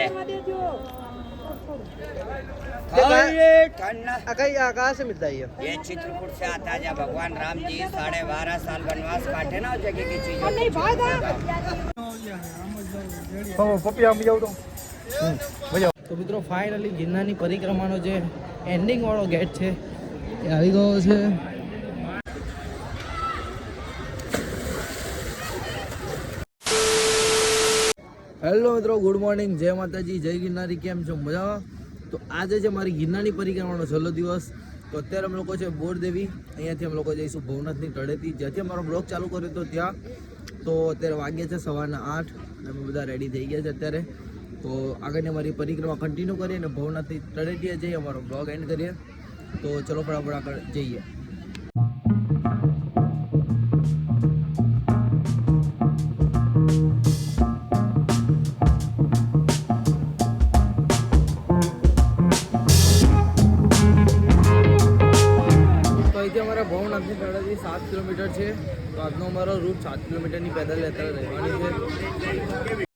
ले ये कहाँ- खाइए ठंडा आ, कहीं आ, कहाँ से मिलता है ये ये चित्रकूट से आता है जब भगवान राम जी साढ़े बारह साल वनवास काटे ना उस जगह की चीज તો મિત્રો ફાઇનલી ગિરનારની પરિક્રમાનો જે એન્ડિંગ વાળો ગેટ છે એ આવી ગયો છે હેલો મિત્રો, ગુડ મોર્નિંગ. જય માતાજી, જય ગિરનારી. કેમ છો? મજામાં? તો આજે છે મારી ગિરનારની પરિક્રમાનો છેલ્લો દિવસ. તો અત્યારે અમે લોકો છે બોરદેવી. અહીંયાથી અમે લોકો જઈશું ભવનાથની તળેથી જ્યાંથી અમારો બ્લોગ ચાલુ કર્યો હતો ત્યાં. તો અત્યારે વાગ્યા છે સવારના આઠ. અમે બધા રેડી થઈ ગયા છે અત્યારે. તો આગળની અમારી પરિક્રમા કન્ટિન્યુ કરીએ અને ભવનાથની તળેટીએ જઈએ અમારો બ્લોગ એન્ડ કરીએ. તો ચલો ફટાફટ આગળ જઈએ. કિલોમીટર છે. તો આજનો અમારો રૂટ સાત કિલોમીટરની પેદલ યાત્રા રહેવાની છે.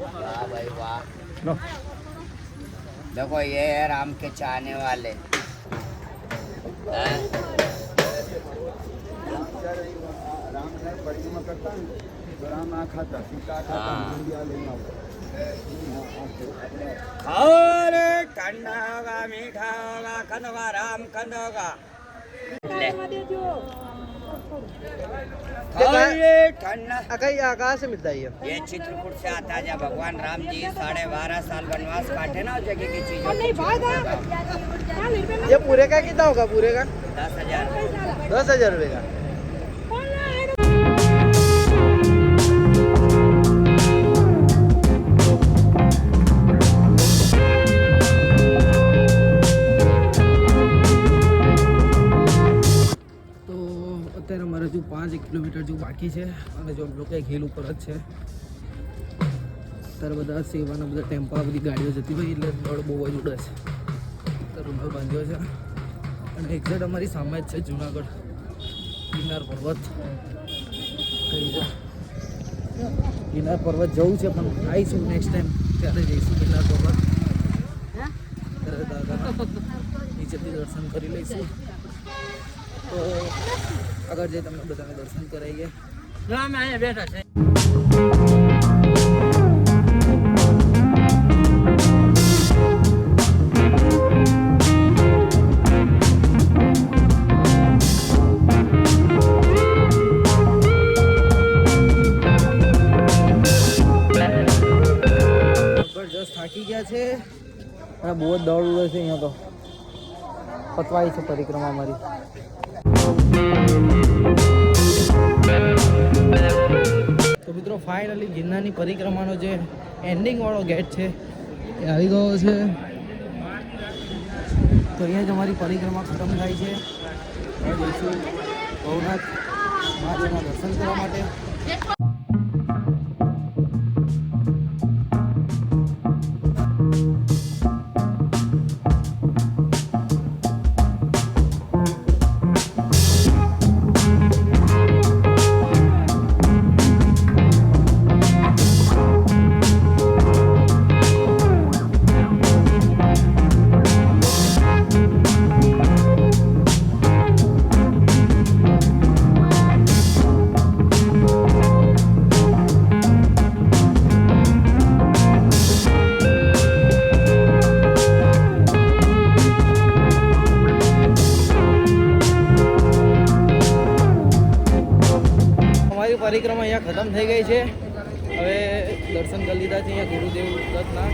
वाह भाई वाह। देखो ये है राम के चाहने वाले। हैं? राम ने परिक्रमा करता है तो राम आ खाता सीता खाता हाँ। इंडिया लेना खाओ ठंडा होगा मीठा होगा राम खंड होगा कहीं आकाश कहाँ से मिलता है ये। ये चित्रकूट से आता है जब भगवान राम जी साढ़े बारह साल वनवास काटे ना उस जगह की चीज़ ये पूरे का कितना होगा? पूरे का? दस हज़ार। दस हज़ार रुपए का। બાકી છે અને જો લોકો હિલ ઉપર જ છે. અત્યારે બધા સેવાના બધા ટેમ્પા બધી ગાડીઓ જતી હોય એટલે દોડ બહુ જ ઉડે છે. અત્યારે બાંધ્યો છે. અને એક્ઝેક્ટ અમારી સામે જ છે જુનાગઢ. ગિરનાર પર્વત. ગિરનાર પર્વત જવું છે, પણ આવીશું નેક્સ્ટ ટાઈમ ત્યારે જઈશું ગિરનાર પર્વત. ત્યારે દાદાના નીચેથી દર્શન કરી લઈશું. તો આગળ જઈ તમને બધાને દર્શન કરાવીએ. અહીંયા બેઠા છે થાકી ગયા છે. અને બહુ જ દોડ ઉડે છે અહીંયા તો. પતવાય છે પરિક્રમા મારી તો મિત્રો ફાઇનલી ગિરનારની પરિક્રમાનો જે એન્ડિંગ વાળો ગેટ છે, એ આવી ગયો છે. તો અહીંયા જ અમારી પરિક્રમા ખતમ થાય છે. જઈશું ભવનાથ મહાદેવના દર્શન કરવા માટે. પરિક્રમા અહીંયા ખતમ થઈ ગઈ છે. હવે દર્શન કરી લીધા છે અહીંયા ગુરુદેવ દત્તના.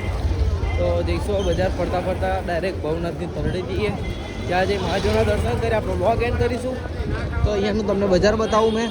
તો જઈશું બજાર ફરતા ફરતા ડાયરેક્ટ ભવનાથની તરડી જઈએ. ત્યાં જઈ મહાજોના દર્શન કરી આપણો બ્લોગ એન્ડ કરીશું. તો અહીંયાનું તમને બજાર બતાવું મેં.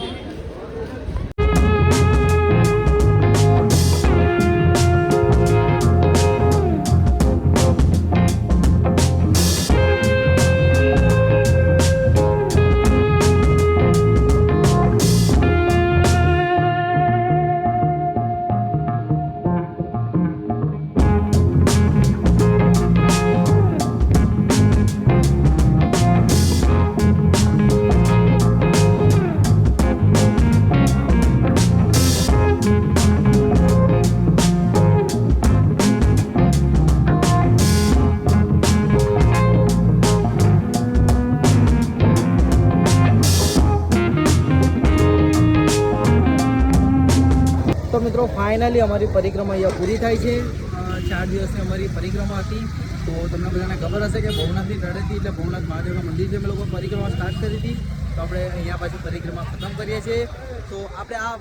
મિત્રો ફાઇનલી અમારી પરિક્રમા અહીંયા પૂરી થાય છે. ચાર દિવસની અમારી પરિક્રમા હતી. તો તમને બધાને ખબર હશે કે ભવનાથની તળેથી એટલે ભવનાથ મહાદેવના મંદિરથી અમે લોકો પરિક્રમા સ્ટાર્ટ કરી હતી. તો આપણે અહીંયા પાછી પરિક્રમા ખતમ કરીએ છીએ. તો આપણે આ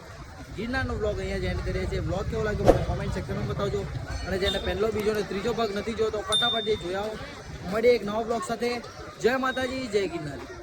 ગિરનારનો બ્લોગ અહીંયા જેન્ડ કરીએ છીએ. બ્લોગ કેવો લાગ્યો મને કોમેન્ટ સેક્શનમાં બતાવજો. અને જેને પહેલો, બીજો અને ત્રીજો ભાગ નથી જોયો તો ફટાફટ જે જોયા મળીએ એક નવા બ્લોગ સાથે. જય માતાજી, જય ગિરનારી.